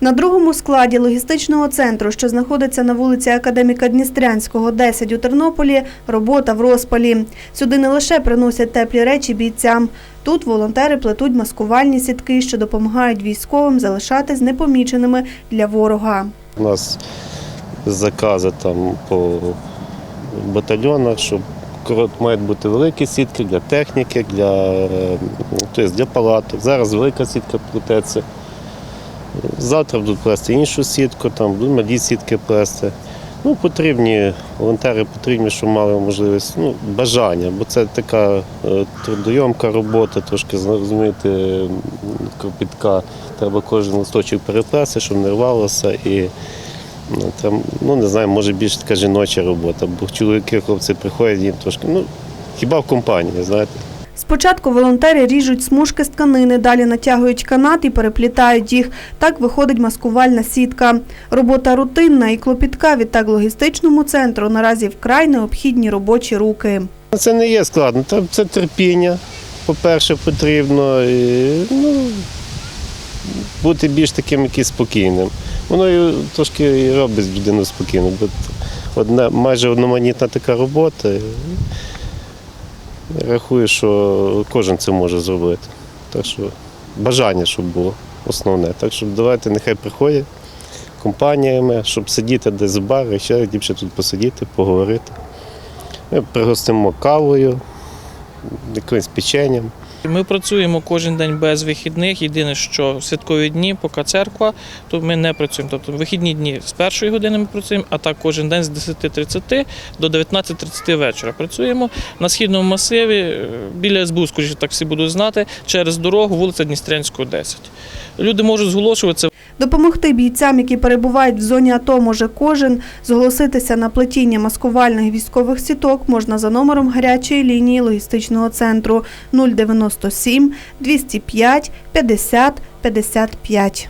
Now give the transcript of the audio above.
На другому складі логістичного центру, що знаходиться на вулиці Академіка Дністрянського, 10 у Тернополі, робота в розпалі. Сюди не лише приносять теплі речі бійцям. Тут волонтери плетуть маскувальні сітки, що допомагають військовим залишатись непоміченими для ворога. У нас закази там по батальйонах, що корот мають бути великі сітки для техніки, для, тобто для палаток. Зараз велика сітка плететься. Завтра будуть плести іншу сітку, там будуть малі сітки плести. Ну, потрібні, волонтери потрібні, щоб мали можливість, ну, бажання, бо це така е, трудойомка робота, трошки розумієте, м, кропітка. Треба кожен листочок переплести, щоб не рвалося. І ну, там, ну не знаю, може більш така жіноча робота, бо чоловіки, хлопці приходять їм трошки, ну, хіба в компанії, знаєте. Спочатку волонтери ріжуть смужки з тканини, далі натягують канат і переплітають їх. Так виходить маскувальна сітка. Робота рутинна і клопітка, відтак логістичному центру наразі вкрай необхідні робочі руки. Це не є складно, це, терпіння, по-перше, потрібно. Ну, бути більш таким якийсь спокійним. Воно і трошки і робить людину спокійно, бо одна, майже одноманітна така робота. І Рахую, що кожен це може зробити. Так що бажання, щоб було основне. Так що давайте нехай приходять компаніями, щоб сидіти десь в барі, ще ліпше тут посидіти, поговорити. Ми пригостимо кавою, якимось печенням. Ми працюємо кожен день без вихідних. Єдине, що святкові дні, поки церква, то ми не працюємо. Тобто вихідні дні з першої години ми працюємо, а так кожен день з 10.30 до 19.30 вечора працюємо на східному масиві е, біля СБУ, скоріше так всі будуть знати, через дорогу вулиця Дністрянського, 10. Люди можуть зголошуватися. Допомогти бійцям, які перебувають в зоні АТО, може кожен. Зголоситися на плетіння маскувальних військових сіток можна за номером гарячої лінії логістичного центру 097 205 50 55.